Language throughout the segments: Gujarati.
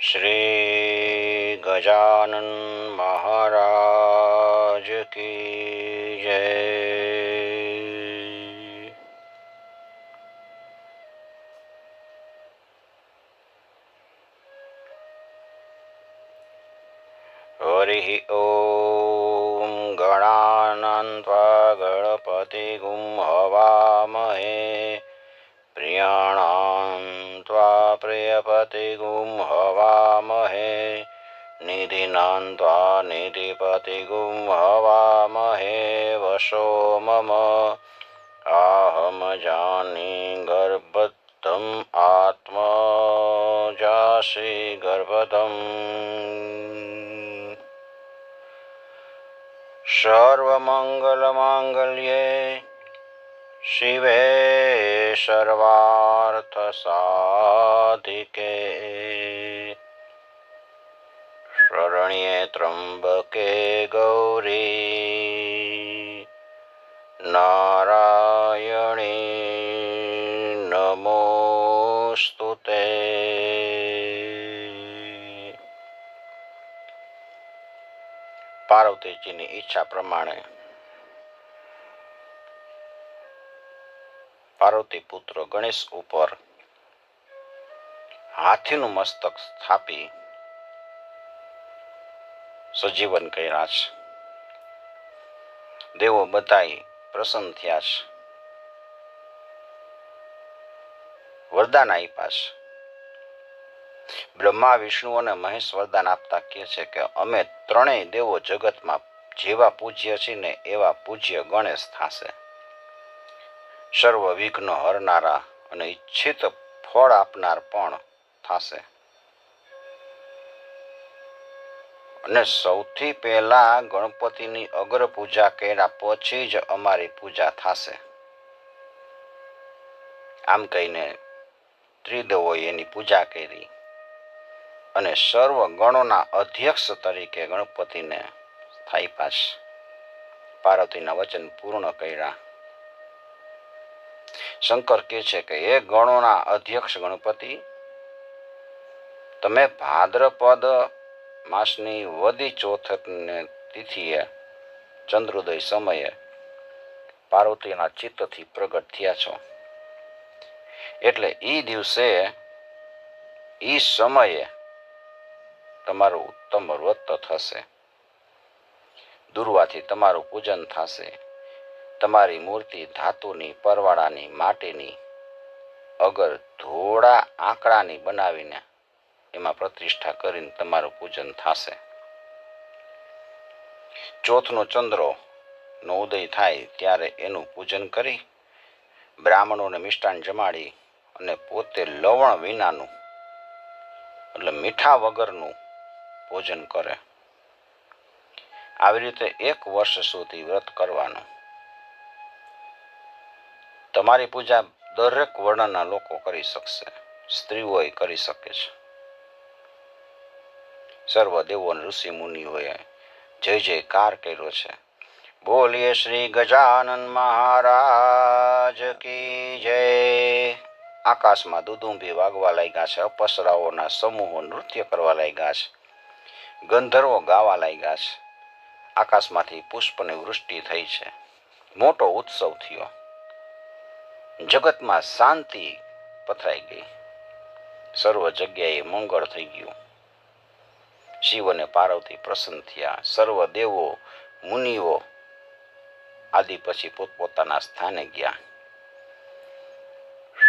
શ્રી ગજાનન મહારાજ કી निधिपतिगुं हवामहे निधिनान्त्वा निधिपतिगुं हवामहे वशो मम आहम जानी गर्भतम आत्मजासि गर्भतम् सर्वमङ्गलमाङ्गल्ये શિવે સર્વાર્થ સાધિકે શરણ્યે ત્રંબકે ગૌરી નારાયણી નમોસ્તુ તે પાર્વતીજીની ઈચ્છા પ્રમાણે પાર્વતી પુત્ર ગણેશ ઉપર હાથીનું મસ્તક સ્થાપી સજીવન કર્યા છે. દેવો બધાય પ્રસન્ન થયા છે. વરદાન આપ્યા છે. બ્રહ્મા, વિષ્ણુ અને મહેશ વરદાન આપતા કહે છે કે અમે ત્રણેય દેવો જગતમાં જેવા પૂજ્ય છીએ ને એવા પૂજ્ય ગણેશ થશે. સર્વ વિઘ્ન હરનારા અને ઈચ્છિત ફળ આપનાર પણ થશે. અને સૌથી પહેલા ગણપતિની અગ્ર પૂજા કર્યા પછી જ અમારી પૂજા થશે. આમ કહીને ત્રિદેવોએ એની પૂજા કરી અને સર્વ ગણોના અધ્યક્ષ તરીકે ગણપતિને સ્થાયી પાસ પાર્વતીના વચન પૂર્ણ કર્યા. શંકર કહે છે કે એ ગણોના અધ્યક્ષ ગણપતિ, તમે ભાદ્રપદ માસની વદી ચોથને તિથિએ, ચંદ્રોદય સમયે પાર્વતીના ચિત્તથી પ્રગટ થયા છો. એટલે એ દિવસે એ સમયે તમારું ઉત્તમ વ્રત થશે. દુર્વાથી તમારું પૂજન થશે. તમારી મૂર્તિ ધાતુની પરવાળાની માટીની અગર ધોળા આંકડાની બનાવીને એમાં પ્રતિષ્ઠા કરીને તમારું પૂજન થશે. ચોથનો ચંદ્રો નો ઉદય થાય ત્યારે એનું પૂજન કરી બ્રાહ્મણોને મિષ્ટાન જમાડી અને પોતે લવણ વિનાનું એટલે મીઠા વગરનું ભોજન કરે. આવી રીતે એક વર્ષ સુધી વ્રત કરવાનું. તમારી પૂજા દરેક વર્ણના લોકો કરી શકશે. સ્ત્રીઓએ કરી શકે છે. સર્વ દેવો ઋષિ મુનિઓએ જય જયકાર કર્યો છે. બોલીએ શ્રી ગજાનન મહારાજ કી જય. આકાશમાં દુદુંભી વાગવા લાગ્યા છે, અપસરાઓના સમૂહો નૃત્ય કરવા લાગ્યા છે, ગંધર્વો ગાવા લાગ્યા છે. આકાશમાંથી પુષ્પની વૃષ્ટિ થઈ છે. મોટો ઉત્સવ થયો. જગતમાં શાંતિ પથરાઈ ગઈ. સર્વ જગ્યાએ મંગળ થઈ ગયું. શિવ અને પાર્વતી પ્રસન્ન થયા. સર્વ દેવો, મુનિઓ આદિ પછી પોતપોતાના સ્થાને ગયા.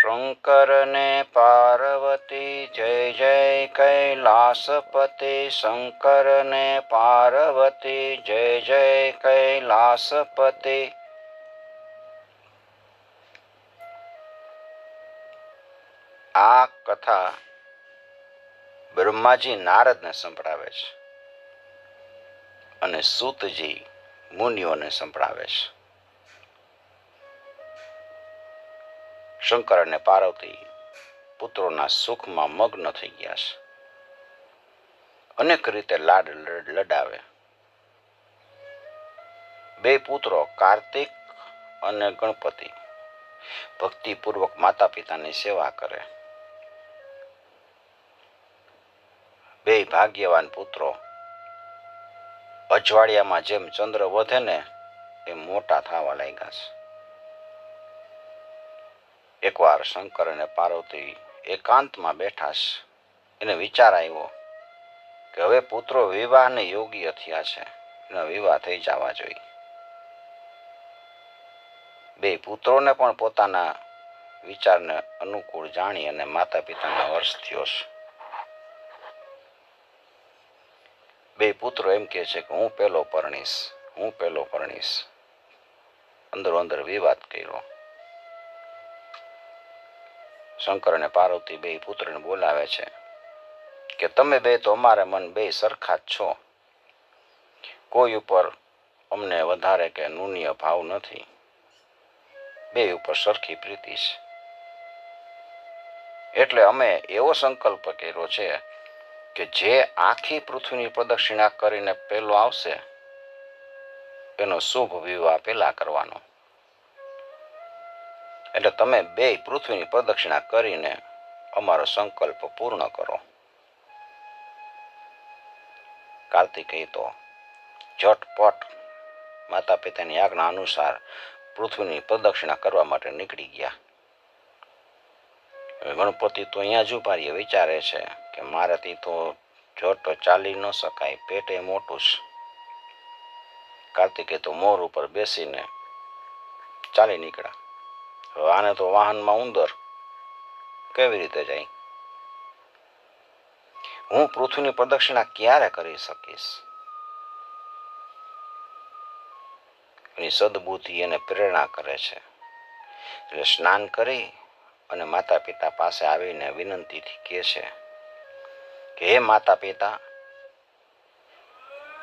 શંકર ને પાર્વતી જય જય કૈલાસપતિ શંકર ને પાર્વતી જય જય કૈલાસપતિ કથા બ્રહ્માજી નારદને સંભળાવે છે અને સૂતજી મુનિઓને સંભળાવે છે. શંકર અને પાર્વતી પુત્રોના સુખમાં મગ્ન થઈ ગયા છે. અનેક રીતે લાડ લડાવે. બે પુત્રો કાર્તિક અને ગણપતિ ભક્તિપૂર્વક માતા પિતાની સેવા કરે. ભાગ્યવાન પુત્રો. અજવાળિયામાં જેમ ચંદ્ર વધે ને એમ મોટા થવા લાગ્યા છે. એકવાર શંકર અને પાર્વતી એકાંતમાં બેઠા છે. એને વિચાર આવ્યો કે હવે પુત્રો વિવાહને યોગ્ય થયા છે. એનો વિવાહ થઈ જવા જોઈએ. બે પુત્રોને પણ પોતાના વિચારને અનુકૂળ જાણી અને માતા પિતાના વર્ષ થયો છે. બે પુત્રો એમ કહે છે કે હું પહેલો પરણીશ, હું પહેલો પરણીશ. અંદરો અંદર વિવાદ કર્યો. શંકર અને પાર્વતી બે પુત્રને બોલાવે છે કે તમે બે તો અમારા મન બે સરખા જ છો. કોઈ ઉપર અમને વધારે કે નૂન્ય ભાવ નથી. બે ઉપર સરખી પ્રીતિ છે. એટલે અમે એવો સંકલ્પ કર્યો છે કે જે આખી પૃથ્વીની પ્રદક્ષિણા કરીને પેલો આવશે, એનો શુભ વિવાહ પેલા કરવાનો. એટલે તમે બે પૃથ્વીની પ્રદક્ષિણા કરીને અમારો સંકલ્પ પૂર્ણ કરો. કાર્તિકેય તો ઝટપટ માતા પિતાની આજ્ઞા અનુસાર પૃથ્વીની પ્રદક્ષિણા કરવા માટે નીકળી ગયા. ગણપતિ તો અહીંયા જ ઊભા વિચારે છે. કે મારાથી તો જોટ ચાલી ન શકાય, પેટે મોટું કાર્તિકે તો મોર ઉપર બેસીને ચાલી નીકળ્યા. આને તો વાહનમાં ઉંદર કેવી રીતે જાય? હું પૃથ્વીની પ્રદક્ષિણા ક્યારે કરી શકીશ? એની સદબુદ્ધિ એને પ્રેરણા કરે છે. એટલે સ્નાન કરી અને માતા પિતા પાસે આવીને વિનંતીથી કહે છે કે હે માતા પિતા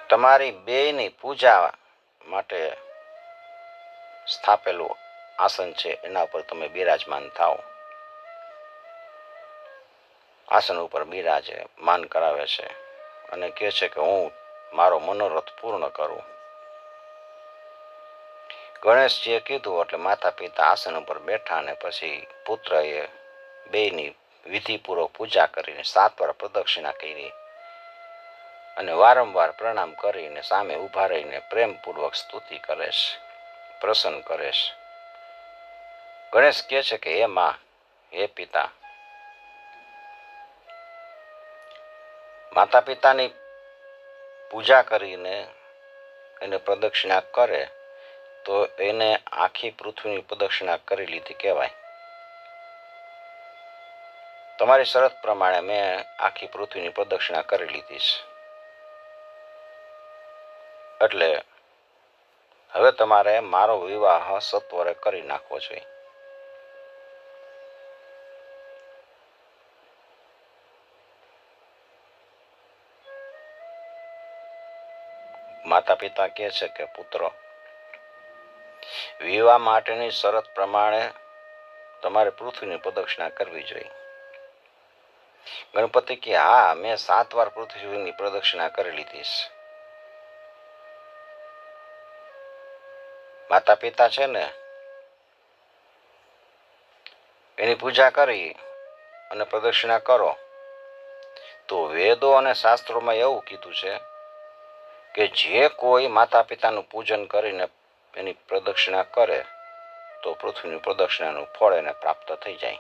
તમારી બેયની પૂજા માટે સ્થાપેલું આસન છે, એના ઉપર તમે બિરાજમાન થાઓ. આસન ઉપર બિરાજે, માન કરાવે છે અને કહે છે કે હું મારો મનોરથ પૂર્ણ કરું. ગણેશજીએ કીધું, એટલે માતા પિતા આસન ઉપર બેઠા અને પછી પુત્રએ બેયની વિધિપૂર્વક પૂજા કરીને સાત વાર પ્રદક્ષિણા કરી અને વારંવાર પ્રણામ કરીને સામે ઊભા રહીને પ્રેમપૂર્વક સ્તુતિ કરે છે, પ્રસન્ન કરે છે. ગણેશ કહે છે કે, હે માં, હે પિતા માતા પિતાની પૂજા કરીને એને પ્રદક્ષિણા કરે તો એને આખી પૃથ્વીની પ્રદક્ષિણા કરી લીધી કહેવાય. તમારી શરત પ્રમાણે મેં આખી પૃથ્વીની પ્રદક્ષિણા કરી લીધી છે. એટલે હવે તમારે મારો વિવાહ સત્વરે કરી નાખવો જોઈએ. માતા પિતા કહે છે કે, પુત્ર, વિવાહ માટેની શરત પ્રમાણે તમારે પૃથ્વીની પ્રદક્ષિણા કરવી જોઈએ. ગણપતિ કે, હા, મેં સાત વાર પૃથ્વીની પ્રદક્ષિણા કરી લીધી માતા પિતા છે ને, એની પૂજા કરી અને પ્રદક્ષિણા કરો. તો વેદો અને શાસ્ત્રોમાં એવું કીધું છે કે, જે કોઈ માતા પિતાનું પૂજન કરીને એની પ્રદક્ષિણા કરે, તો પૃથ્વીની પ્રદક્ષિણાનું ફળ એને પ્રાપ્ત થઈ જાય.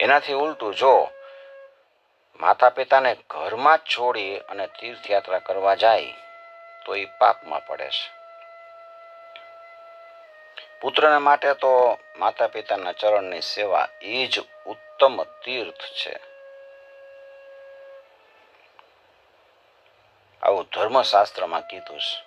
એનાથી ઉલટું જો માતા પિતાને ઘરમાં જ છોડી અને તીર્થયાત્રા કરવા જાય, તો એ પાપમાં પડે છે. પુત્રને માટે તો માતા પિતાના ચરણની સેવા એ જ ઉત્તમ તીર્થ છે. આવું ધર્મશાસ્ત્રમાં કીધું છે.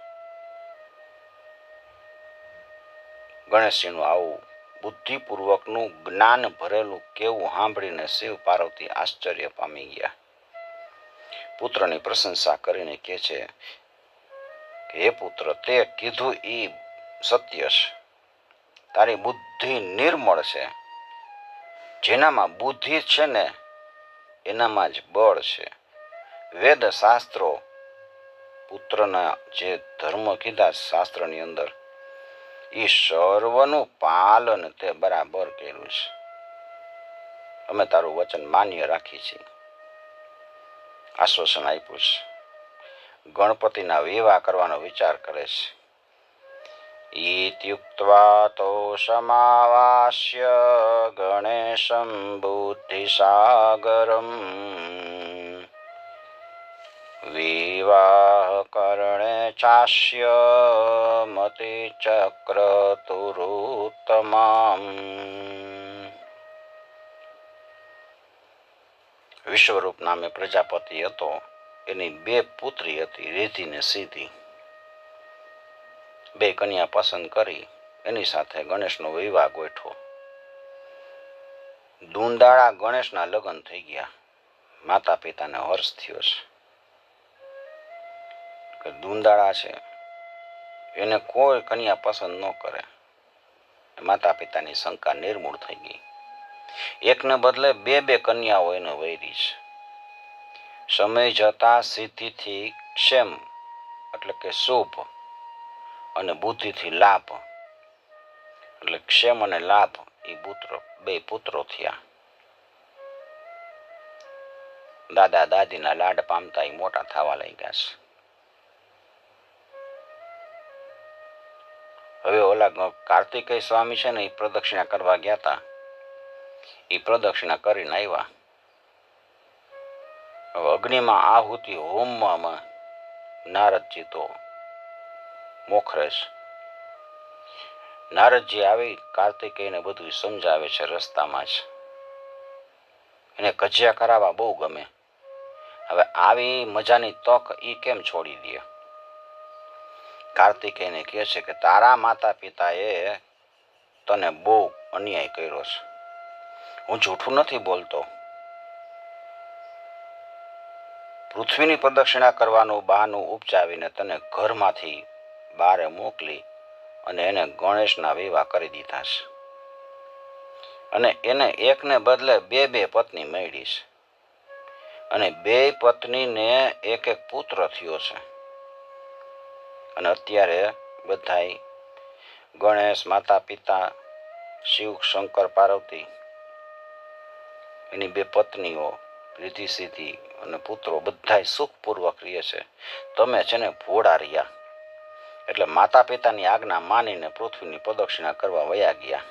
ગણેશજીનું આવું બુદ્ધિપૂર્વકનું જ્ઞાન ભરેલું કેવું સાંભળીને શિવ પાર્વતી આશ્ચર્ય પામી ગયા. પુત્રની પ્રશંસા કરીને કહે છે કે, હે પુત્ર, તે કીધું એ સત્ય છે. તારી બુદ્ધિ નિર્મળ છે. જેનામાં બુદ્ધિ છે ને, એનામાં જ બળ છે. વેદ શાસ્ત્રો પુત્રના જે ધર્મ કીધા શાસ્ત્રની અંદર એ સર્વનું પાલન તે બરાબર કર્યું છે. અમે તારું વચન માન્ય રાખીએ છીએ. આશ્વાસન આપ્યું છે. ગણપતિના વિવાહ કરવાનો વિચાર કરે છે. ઈત્યુક્ત્વા તો સમાવાસ્ય ગણેશં બુદ્ધિસાગરમ. વિવાહ કરણે ચાસ્ય મતિ ચક્ર વિશ્વરૂપ નામે પ્રજાપતિ હતો। એની બે પુત્રી હતી, રેધી ને સીધી। બે કન્યા પસંદ કરી, એની સાથે ગણેશનો વિવાહ ગોઠવો દુંદાળા ગણેશના લગ્ન થઈ ગયા. માતા પિતાને હર્ષ થયો છે. કે દુંદાળા છે. એને કોઈ કન્યા પસંદ ન કરે. માતા પિતાની શંકા નિર્મૂળ થઈ ગઈ. એકને બદલે બે બે કન્યાઓ એને વૈરી છે. સમય જતા સિદ્ધિથી ક્ષેમ, એટલે કે શુભ, અને બુદ્ધિથી લાભ. એટલે ક્ષેમ અને લાભ એ પુત્રો, બે પુત્રો થયા. દાદા દાદીના લાડ પામતા એ મોટા થવા લાગ્યા છે. હવે ઓલા કાર્તિકેય સ્વામી છે ને, એ પ્રદક્ષિણા કરવા ગયા હતા એ પ્રદક્ષિણા કરીને આવ્યા હવે અગ્નિમાં આહુતિ હોમમાં નારદજી તો મોખરેશ. નારદજી આવી, કાર્તિકેયને બધું સમજાવે છે રસ્તામાં જ. એને કજિયા કરાવવા બહુ ગમે. હવે આવી મજાની તક એ કેમ છોડી દે? કાર્તિકેયને કહે છે કે તારા માતા પિતાએ તને બહુ અન્યાય કર્યો છે. હું જૂઠું નથી બોલતો. પૃથ્વીની પ્રદક્ષિણા કરવાનું બહાનું ઉપજાવીને તને ઘરમાંથી બારે મોકલી અને એને ગણેશના વિવાહ કરી દીધા છે. અને એને એકને બદલે બે બે પત્ની મળી છે. અને બે પત્નીને એક એક પુત્ર થયો છે. અને અત્યારે બધાય ગણેશ માતા પિતા શિવ શંકર પાર્વતી એની બે પત્નીઓ રીધિ સીધી અને પુત્રો બધાય સુખપૂર્વક રહે છે. તમે છે ને ભોળા રહ્યા. એટલે માતા પિતાની આજ્ઞા માનીને પૃથ્વીની પ્રદક્ષિણા કરવા વયા ગયા.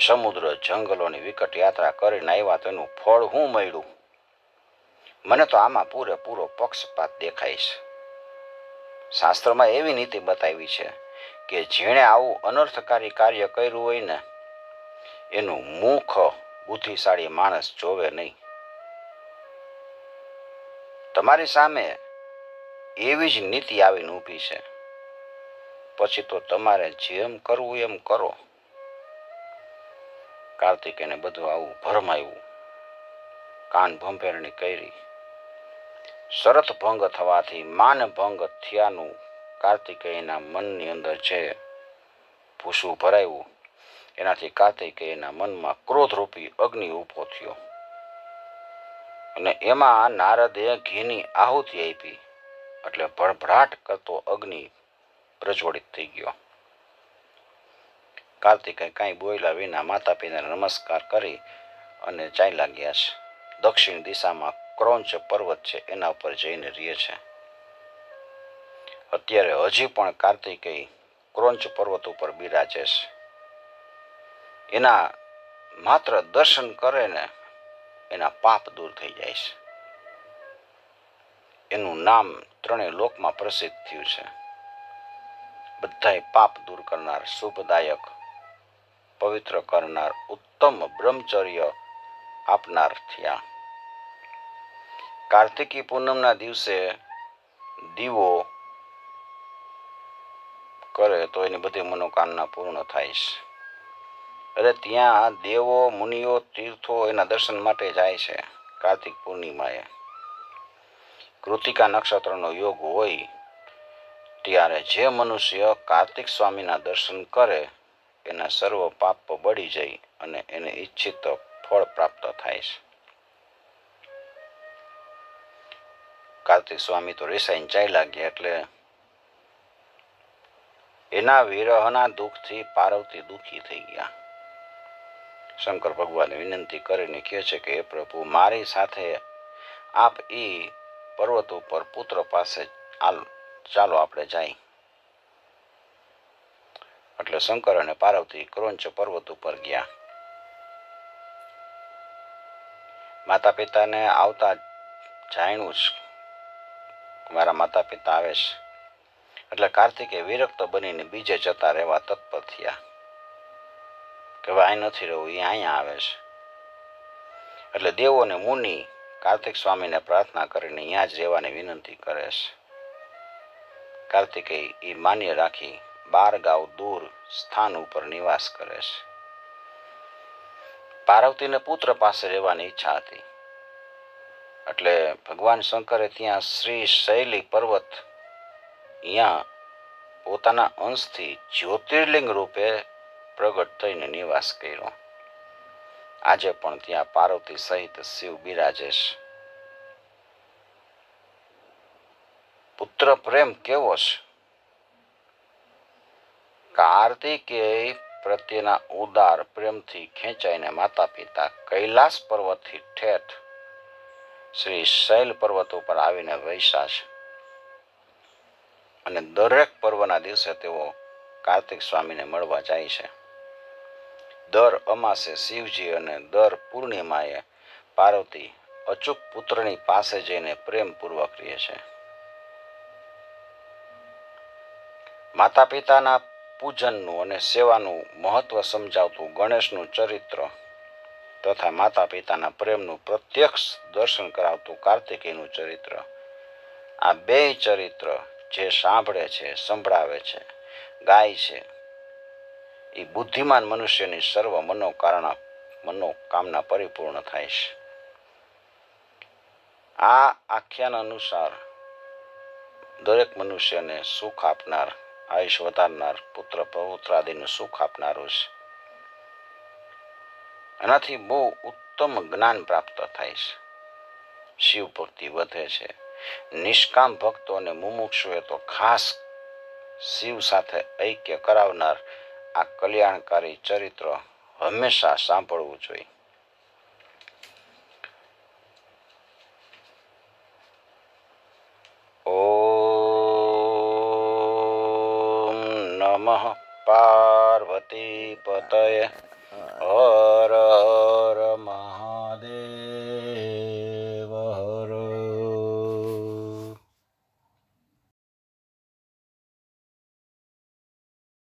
સમુદ્ર જંગલોની વિકટ યાત્રા કરીને આવ્યા તેનું ફળ હું મળ્યું. મને તો આમાં પૂરેપૂરો પક્ષપાત દેખાય છે. શાસ્ત્રમાં એવી નીતિ બતાવી છે કે જેણે આવું અનર્થકારી કાર્ય કર્યું હોય ને, એનું મુખ બુદ્ધિશાળી માણસ જોવે નહીં. તમારી સામે એવી જ નીતિ આવીને ઊભી છે. પછી તો તમારે જેમ કરવું એમ કરો. કાર્તિકેયને બધું આવું ભરમાયું. કાન ભંભેરણી કરી. શરત ભંગ થવાથી માન ભંગ થયાનું કાર્તિકેયના મનની અંદર જે ભૂસું ભરાયું, એનાથી કાર્તિકેયના મનમાં ક્રોધરૂપી અગ્નિ ઊભો થયો. અને એમાં નારદે ઘીની આહુતિ આપી, એટલે ભડભડાટ કરતો અગ્નિ પ્રજ્વલિત થઈ ગયો. કાર્તિકે કાંઈ બોયલા વિના માતા પિતાને નમસ્કાર કરી અને ચાલ્યા ગયા છે. દક્ષિણ દિશામાં ક્રોંચ પર્વત છે, એના ઉપર જઈને રહે છે. અત્યારે હજી પણ કાર્તિકેય ક્રોંચ પર્વત ઉપર બિરાજે છે. એના માત્ર દર્શન કરે ને એના પાપ દૂર થઈ જાય છે. એનું નામ ત્રણેય લોકમાં પ્રસિદ્ધ થયું છે. બધાય પાપ દૂર કરનાર, શુભદાયક, પવિત્ર કરનાર, ઉત્તમ બ્રહ્મચર્ય આપનાર થયા. કાર્તિકી પૂનમના દિવસે દીવો કરે તો એની બધી મનોકામના પૂર્ણ થાય છે. એટલે ત્યાં દેવો, મુનિઓ, તીર્થો એના દર્શન માટે જાય છે કાર્તિક પૂર્ણિમાએ. કૃતિકા નક્ષત્રનો યોગ હોય ત્યારે જે મનુષ્ય કાર્તિક સ્વામીના દર્શન કરે એના સર્વ પાપ બળી જાય અને એને ઈચ્છિત ફળ પ્રાપ્ત થાય છે. કાર્તિક સ્વામી તો રિસાઈને ચાલ્યા ગયા એટલે એના વિરહના દુઃખથી પાર્વતી દુઃખી થઈ ગયા. શંકર ભગવાનને વિનંતી કરીને કહે છે કે, હે પ્રભુ, મારી સાથે આપ એ પર્વત ઉપર પુત્ર પાસે ચાલો આપણે જાય. એટલે શંકર અને પાર્વતી ક્રોંચ પર્વત ઉપર ગયા. માતા પિતાને આવતા જાણ્યું જ મારા માતા પિતા આવે છે. એટલે કાર્તિકે વિરક્ત બનીને બીજે જતા રહેવા તત્પર થયા. કે હવે અહીં નથી રહેવું એ અહીંયા આવે છે. એટલે દેવો અને મુનિ કાર્તિક સ્વામીને પ્રાર્થના કરીને અહીંયા જ રહેવાની વિનંતી કરે છે. કાર્તિકે એ માન્ય રાખી બાર ગાંવ દૂર સ્થાન ઉપર નિવાસ કરે છે. પાર્વતીને પુત્ર પાસે રહેવાની ઈચ્છા હતી. એટલે ભગવાન શંકરે ત્યાં શ્રી શૈલી પર્વત અહીંયા પોતાના અંશથી જ્યોતિર્લિંગ રૂપે પ્રગટ થઈને નિવાસ કર્યો. આજે પણ ત્યાં પાર્વતી સહિત શિવ બિરાજે છે. પુત્ર પ્રેમ કેવો છે? કાર્તિકેય પ્રત્યેના ઉદાર પ્રેમથી ખેંચાઈને માતા પિતા કૈલાસ પર્વતથી ઠેઠ શ્રી શૈલ પર્વત ઉપર આવીને વૈસા અને દરેક પર્વના દિવસે તેઓ કાર્તિક સ્વામીને મળવા જાય છે. દર અમાસે શિવજી અને દર પૂર્ણિમાએ પાર્વતી અચૂક પુત્રની પાસે જઈને પ્રેમપૂર્વક રહે છે. માતા પિતાના પૂજનનું અને સેવાનું મહત્વ સમજાવતું ગણેશનું ચરિત્ર તથા માતા પિતાના પ્રેમનું પ્રત્યક્ષ દર્શન કરાવતું કાર્તિકેયનું ચરિત્ર. આ બે ચરિત્ર જે સાંભળે છે, સંભળાવે છે, ગાય છે, એ બુદ્ધિમાન મનુષ્યની સર્વ મનોકારણા મનોકામના પરિપૂર્ણ થાય છે. આ આખ્યાન અનુસાર દરેક મનુષ્યને સુખ આપનાર, આયુષ વધારનાર પુત્ર પૌત્રાદિનું સુખ આપનારું છે. એનાથી બહુ ઉત્તમ જ્ઞાન પ્રાપ્ત થાય છે. શિવ ભક્તિ વધે છે. નિષ્કામ ભક્તો અને મુમુક્ષુએ તો ખાસ શિવ સાથે ઐક્ય કરાવનાર આ કલ્યાણકારી ચરિત્ર હંમેશા સાંભળવું જોઈએ. નમઃ પાર્વતી પતય. હર હર મહાદેવ